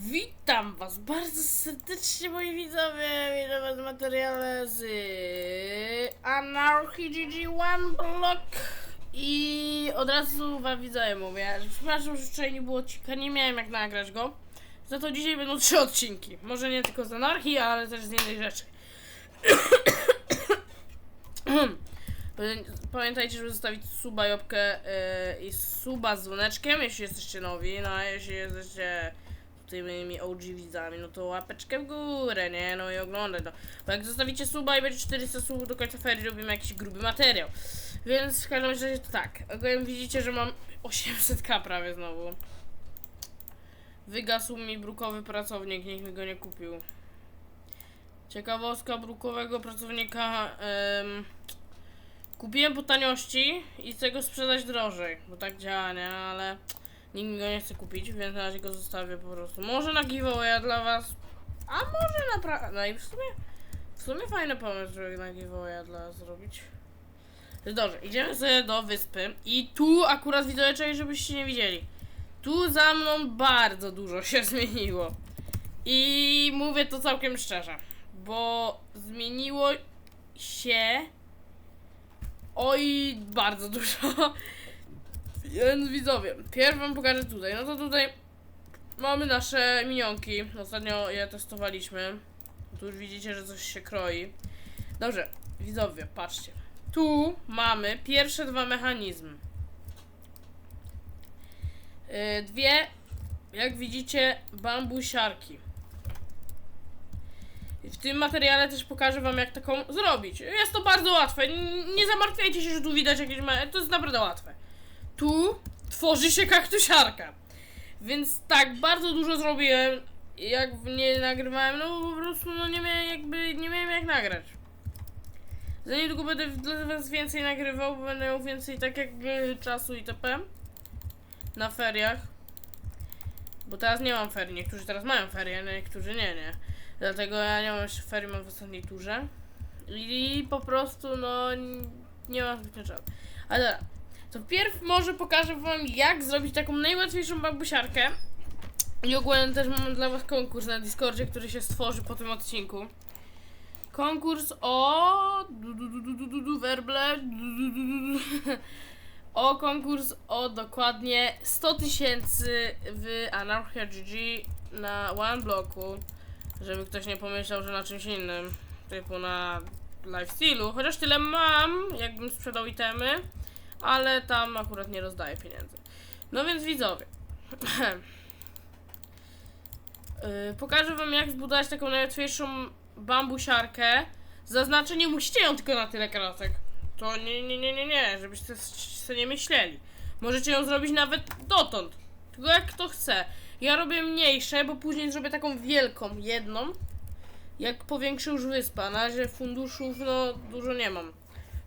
Witam was bardzo serdecznie moi widzowie, witam was materiale z Anarchy GG1 Block. I od razu wam widzowie mówię, przepraszam, że wczoraj nie było odcinka, nie miałem jak nagrać go, za to dzisiaj będą trzy odcinki, może nie tylko z Anarchii, ale też z innej rzeczy. Pamiętajcie, żeby zostawić suba, jobkę yy, i suba z dzwoneczkiem, jeśli jesteście nowi, no a jeśli jesteście moimi OG widzami, no to łapeczkę w górę, nie? No i oglądaj to. Bo jak zostawicie suba i będzie 400 subów do końca ferii, robimy jakiś gruby materiał. Więc w każdym razie to tak. Ogólnie widzicie, że mam 800k prawie znowu. Wygasł mi brukowy pracownik, nikt mi go nie kupił. Ciekawostka brukowego pracownika. em, kupiłem po taniości i chcę go sprzedać drożej, bo tak działa, nie? Ale nikt go nie chce kupić, więc na razie go zostawię po prostu. Może na giveawaya dla was, a może naprawdę. No i w sumie, w sumie fajny pomysł, żeby na giveawaya dla was zrobić. Dobrze, idziemy sobie do wyspy i tu akurat czekaj, żebyście nie widzieli. Tu za mną bardzo dużo się zmieniło. I mówię to całkiem szczerze, bo zmieniło się oj bardzo dużo. Więc widzowie, pierw wam pokażę tutaj. No to tutaj mamy nasze minionki. Ostatnio je testowaliśmy. Tu już widzicie, że coś się kroi. Dobrze, widzowie, patrzcie. Tu mamy pierwsze dwa mechanizmy. Yy, dwie, jak widzicie, bambusiarki. W tym materiale też pokażę wam, jak taką zrobić. Jest to bardzo łatwe. Nie zamartwiajcie się, że tu widać jakieś... To jest naprawdę łatwe. Tu tworzy się kaktusiarka. Więc tak, bardzo dużo zrobiłem. Jak nie nagrywałem, no po prostu no nie miałem jakby, nie miałem jak nagrać. Za niedługo będę dla was więcej nagrywał, bo będę miał więcej tak jakby czasu itp. Na feriach. Bo teraz nie mam ferii, niektórzy teraz mają ferie, niektórzy nie, nie. Dlatego ja nie mam jeszcze ferii, mam w ostatniej turze. I po prostu, no, nie mam zbytnio czasu. Ale dobra, to wpierw może pokażę wam, jak zrobić taką najłatwiejszą bambusiarkę. I ogólnie też mam dla was konkurs na Discordzie, który się stworzy po tym odcinku. Konkurs o... Du, du, du, du, du, du, werble. Du, du, du, du. O konkurs o dokładnie 100 tysięcy w Anarchia GG na one bloku. Żeby ktoś nie pomyślał, że na czymś innym. Typu na lifestealu. Chociaż tyle mam, jakbym sprzedał itemy. Ale tam akurat nie rozdaję pieniędzy. No więc widzowie. Yy, pokażę wam jak zbudować taką najłatwiejszą bambusiarkę. Zaznaczę, nie musicie ją tylko na tyle kratek. To nie, nie, nie, nie, nie, żebyście sobie nie myśleli. Możecie ją zrobić nawet dotąd. Tylko jak kto chce. Ja robię mniejsze, bo później zrobię taką wielką, jedną. Jak powiększę już wyspę. Na razie funduszów, no, dużo nie mam,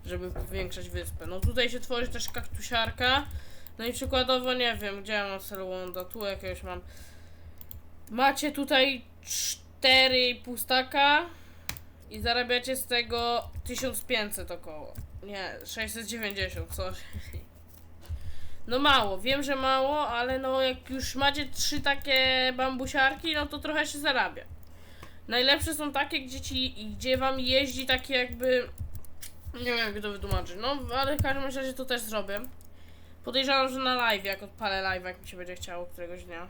żeby powiększać wyspę. No tutaj się tworzy też kaktusiarka. No i przykładowo, nie wiem, gdzie ja mam Selwonda, tu jakiegoś mam. Macie tutaj 4,5 staka i zarabiacie z tego 1500 około. Nie, 690, sorry. No mało, wiem, że mało, ale no jak już macie trzy takie bambusiarki, no to trochę się zarabia. Najlepsze są takie, gdzie ci, gdzie wam jeździ takie jakby... Nie wiem jak to wytłumaczyć, no ale w każdym razie to też zrobię. Podejrzewam, że na live, jak odpalę live, jak mi się będzie chciało któregoś dnia.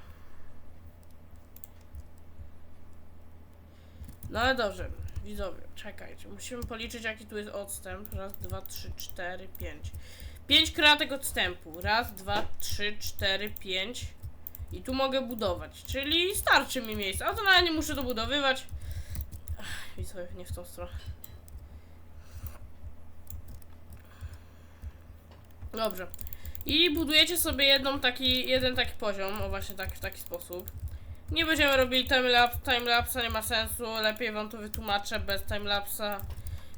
No ale dobrze, widzowie, czekajcie. Musimy policzyć, jaki tu jest odstęp. Raz, dwa, trzy, cztery, pięć. Pięć kratek odstępu. Raz, dwa, trzy, cztery, pięć. I tu mogę budować, czyli starczy mi miejsca. A to nawet nie muszę dobudowywać. Ach, Widzowie, nie w tą stronę. Dobrze. I budujecie sobie jedną taki, jeden taki poziom, o właśnie tak, w taki sposób. Nie będziemy robili timelapse, timelapsa nie ma sensu, lepiej wam to wytłumaczę bez timelapsa.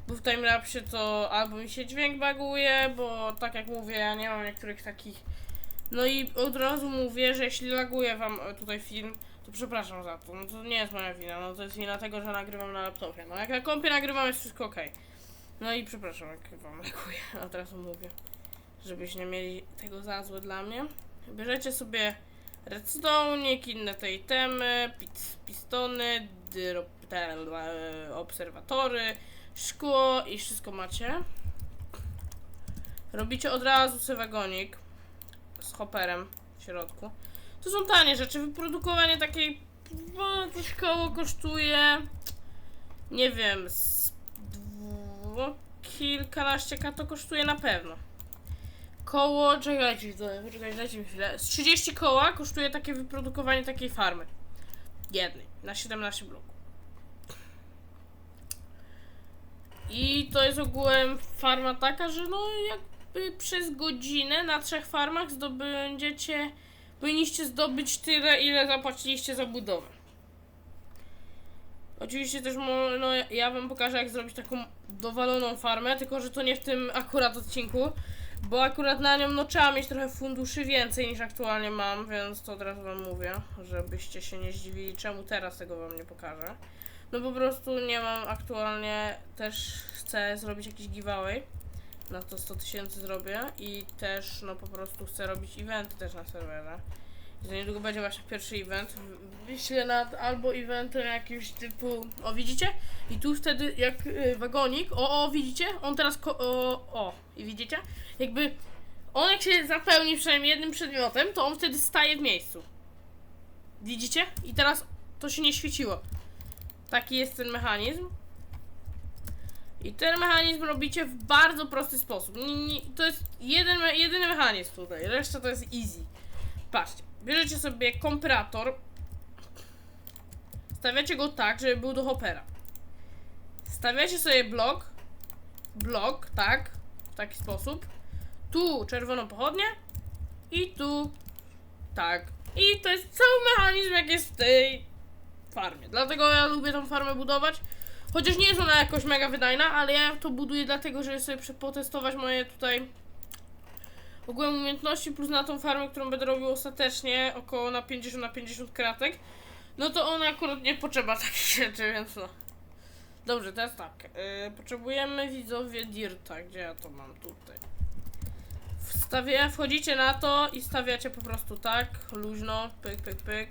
Bo w timelapsie to albo mi się dźwięk baguje, bo tak jak mówię, ja nie mam niektórych takich. No i od razu mówię, że jeśli laguje wam tutaj film, to przepraszam za to. No to nie jest moja wina, no to jest wina tego, że nagrywam na laptopie. No jak na kompie nagrywam jest wszystko ok. No i przepraszam, jak wam laguje, od razu mówię. Żebyście nie mieli tego za złe dla mnie. Bierzecie sobie redstone, inne te itemy, pis- pistony, te, e, obserwatory, szkło i wszystko macie. Robicie od razu sobie wagonik z hopperem w środku. To są tanie rzeczy. Wyprodukowanie takiej no, coś koło kosztuje nie wiem z dwu, kilkanaście k to kosztuje na pewno. Koło, czekajcie, poczekajcie, dajcie mi chwilę. Z 30 koła kosztuje takie wyprodukowanie takiej farmy. Jednej, na 17 bloków. I to jest ogółem farma taka, że no jakby przez godzinę na trzech farmach zdobędziecie, powinniście zdobyć tyle, ile zapłaciliście za budowę. Oczywiście też no, ja wam pokażę jak zrobić taką dowaloną farmę, tylko że to nie w tym akurat odcinku, bo akurat na nią no trzeba mieć trochę funduszy więcej niż aktualnie mam, więc to od razu wam mówię, żebyście się nie zdziwili czemu teraz tego wam nie pokażę. No po prostu nie mam aktualnie, też chcę zrobić jakiś giveaway, na to 100 tysięcy zrobię i też no po prostu chcę robić eventy też na serwerze. Za niedługo będzie właśnie pierwszy event. Wyślę nad albo eventem jakimś typu. O, widzicie? I tu wtedy jak y, wagonik. O, o, widzicie? On teraz. Ko- o, o, i widzicie? Jakby on jak się zapełni przynajmniej jednym przedmiotem, to on wtedy staje w miejscu. Widzicie? I teraz to się nie świeciło. Taki jest ten mechanizm. I ten mechanizm robicie w bardzo prosty sposób. Nie, nie, to jest jeden, jedyny mechanizm tutaj, reszta to jest easy. Patrzcie, bierzecie sobie komparator, stawiacie go tak, żeby był do hopera. Stawiacie sobie blok, blok, tak, w taki sposób. Tu czerwoną pochodnię i tu tak. I to jest cały mechanizm, jak jest w tej farmie. Dlatego ja lubię tą farmę budować. Chociaż nie jest ona jakoś mega wydajna, ale ja to buduję dlatego, żeby sobie potestować moje tutaj ogółem umiejętności plus na tą farmę, którą będę robił ostatecznie około na 50 na 50 kratek. No to ona akurat nie potrzeba takich rzeczy, więc no. Dobrze, teraz tak. Yy, potrzebujemy widzowie Dirta. Gdzie ja to mam tutaj? Wstawię, wchodzicie na to i stawiacie po prostu tak, luźno, pyk, pyk, pyk.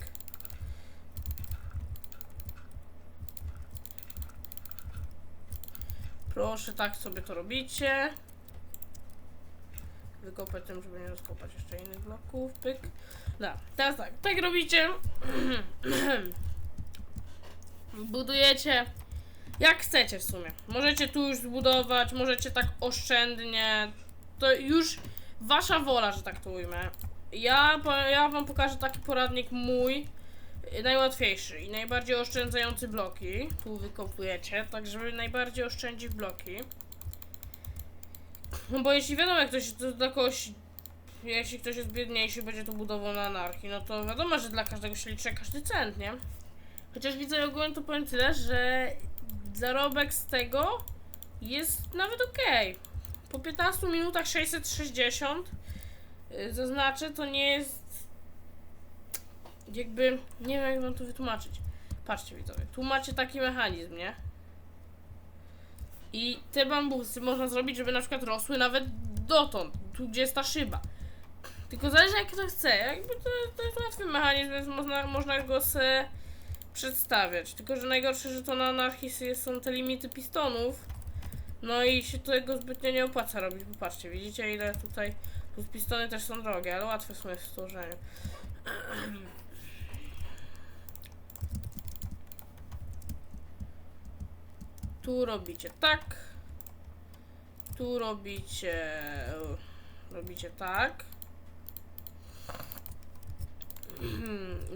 Proszę, tak sobie to robicie. Wykopać tym, żeby nie rozkopać jeszcze innych bloków. Pyk. No, teraz tak. Tak robicie. Budujecie jak chcecie w sumie. Możecie tu już zbudować, możecie tak oszczędnie. To już wasza wola, że tak to ujmę. Ja, ja wam pokażę taki poradnik mój. y, Najłatwiejszy i najbardziej oszczędzający bloki. Tu wykopujecie, tak żeby najbardziej oszczędzić bloki. No bo jeśli wiadomo, jak ktoś to dla kogoś, jeśli ktoś jest biedniejszy, będzie to budował na anarchii, no to wiadomo, że dla każdego się liczy każdy cent, nie? Chociaż widzę ogólnie to powiem tyle, że zarobek z tego jest nawet okej. Po 15 minutach 660 yy, zaznaczę, to nie jest jakby, nie wiem jak wam to wytłumaczyć. Patrzcie widzowie, tu macie taki mechanizm, nie? I te bambusy można zrobić, żeby na przykład rosły nawet dotąd, tu gdzie jest ta szyba. Tylko zależy jak kto chce. Jakby to, to jest łatwy mechanizm, więc można, można go se przedstawiać. Tylko, że najgorsze, że to na anarchii są te limity pistonów. No i się tego zbytnio nie opłaca robić. Popatrzcie, widzicie ile tutaj. Plus pistony też są drogie, ale łatwe są w stworzeniu. Tu robicie tak. Tu robicie. Robicie tak.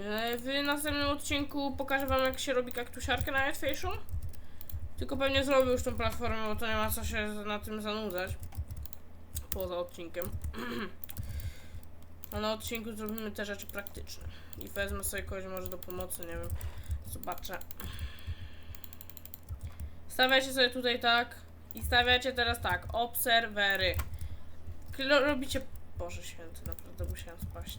E, W następnym odcinku pokażę wam jak się robi kaktusiarkę najłatwiejszą. Tylko pewnie zrobię już tą platformę, bo to nie ma co się na tym zanudzać. Poza odcinkiem. A na odcinku zrobimy te rzeczy praktyczne. I wezmę sobie kogoś może do pomocy, nie wiem. Zobaczę. Stawiacie sobie tutaj tak. I stawiacie teraz tak. Obserwery. Klo- Robicie. Boże święty, naprawdę musiałem spaść.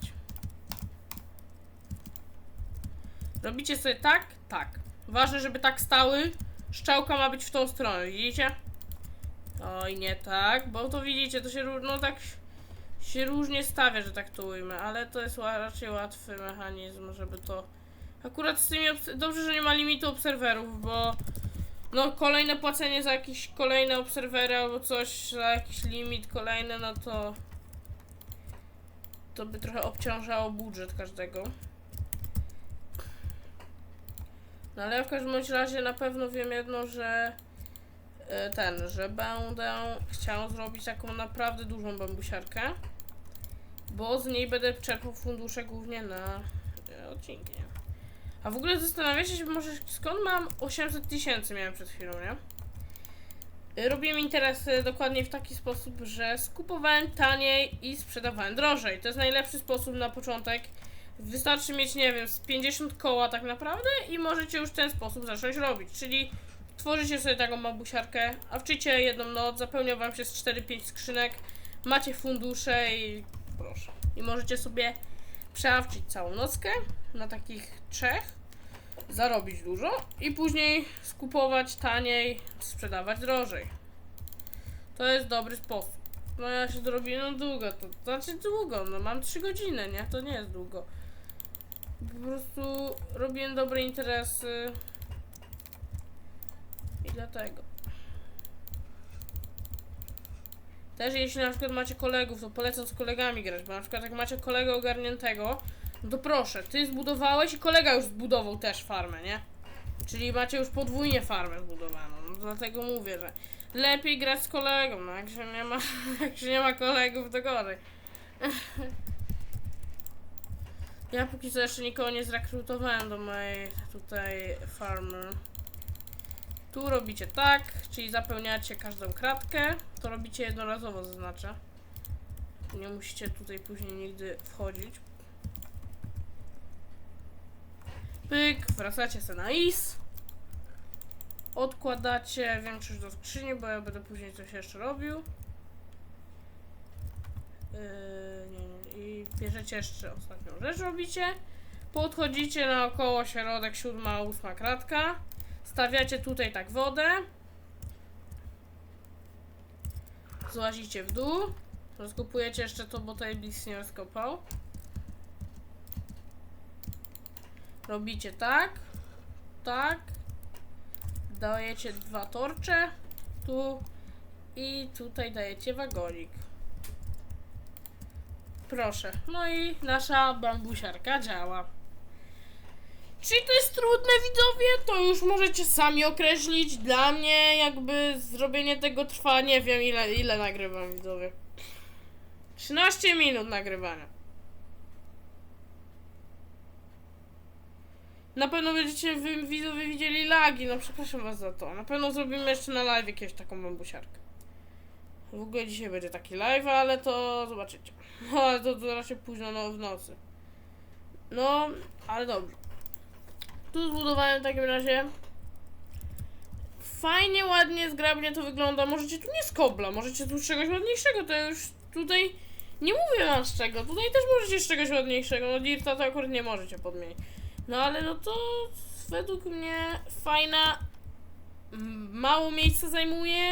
Robicie sobie tak, tak. Ważne, żeby tak stały. Szczałka ma być w tą stronę, widzicie? Oj, nie tak, bo to widzicie, to się no tak się różnie stawia, że tak to ujmę, ale to jest raczej łatwy mechanizm, żeby to... Akurat z tymi... Dobrze, że nie ma limitu obserwerów, bo... No, kolejne płacenie za jakieś kolejne obserwery albo coś, za jakiś limit kolejny, no to... To by trochę obciążało budżet każdego. No ale w każdym razie na pewno wiem jedno, że e, ten, że będę chciał zrobić taką naprawdę dużą bambusiarkę, bo z niej będę czerpał fundusze głównie na e, odcinki. A w ogóle zastanawiacie się może skąd mam 800 tysięcy miałem przed chwilą, nie? E, Robiłem interesy dokładnie w taki sposób, że skupowałem taniej i sprzedawałem drożej. To jest najlepszy sposób na początek. Wystarczy mieć, nie wiem, z 50 koła tak naprawdę i możecie już w ten sposób zacząć robić. Czyli tworzycie sobie taką babusiarkę, a wczycie jedną noc, zapełnia wam się z 4-5 skrzynek, macie fundusze i proszę. I możecie sobie przeawczyć całą nockę na takich trzech, zarobić dużo i później skupować taniej, sprzedawać drożej. To jest dobry sposób. No ja się dorobiłem no długo, to znaczy długo, no mam 3 godziny, nie? To nie jest długo. Po prostu robiłem dobre interesy i dlatego. Też jeśli na przykład macie kolegów, to polecam z kolegami grać, bo na przykład jak macie kolegę ogarniętego, no to proszę, ty zbudowałeś i kolega już zbudował też farmę, nie? Czyli macie już podwójnie farmę zbudowaną, no dlatego mówię, że lepiej grać z kolegą, no jak się nie ma, jak się nie ma kolegów, to gorzej. Ja póki co jeszcze nikogo nie zrekrutowałem do mojej tutaj farmy. Tu robicie tak, czyli zapełniacie każdą kratkę. To robicie jednorazowo, zaznaczę. Nie musicie tutaj później nigdy wchodzić. Pyk, wracacie sobie na is. Odkładacie większość do skrzyni, bo ja będę później coś jeszcze robił. Yy, nie, nie. I bierzecie jeszcze ostatnią rzecz, robicie. Podchodzicie naokoło środek, siódma, ósma kratka. Stawiacie tutaj tak wodę. Złazicie w dół. Rozkopujecie jeszcze to, bo tutaj blisk nie rozkopał. Robicie tak. Tak. Dajecie dwa torcze. Tu. I tutaj dajecie wagonik. Proszę. No i nasza bambusiarka działa. Czyli to jest trudne, widzowie? To już możecie sami określić. Dla mnie jakby zrobienie tego trwa, nie wiem ile, ile nagrywam, widzowie. 13 minut nagrywania. Na pewno będziecie wy, widzowie widzieli lagi, no przepraszam was za to. Na pewno zrobimy jeszcze na live jakieś taką bambusiarkę. W ogóle dzisiaj będzie taki live, ale to zobaczycie. No ale to, to raczej późno no, w nocy. No, ale dobrze. Tu zbudowałem w takim razie. Fajnie, ładnie, zgrabnie to wygląda. Możecie tu nie z kobla, możecie tu z czegoś ładniejszego. To już tutaj nie mówię wam z czego. Tutaj też możecie z czegoś ładniejszego. No Dirta to akurat nie możecie podmienić. No ale no to według mnie fajna. Mało miejsca zajmuje.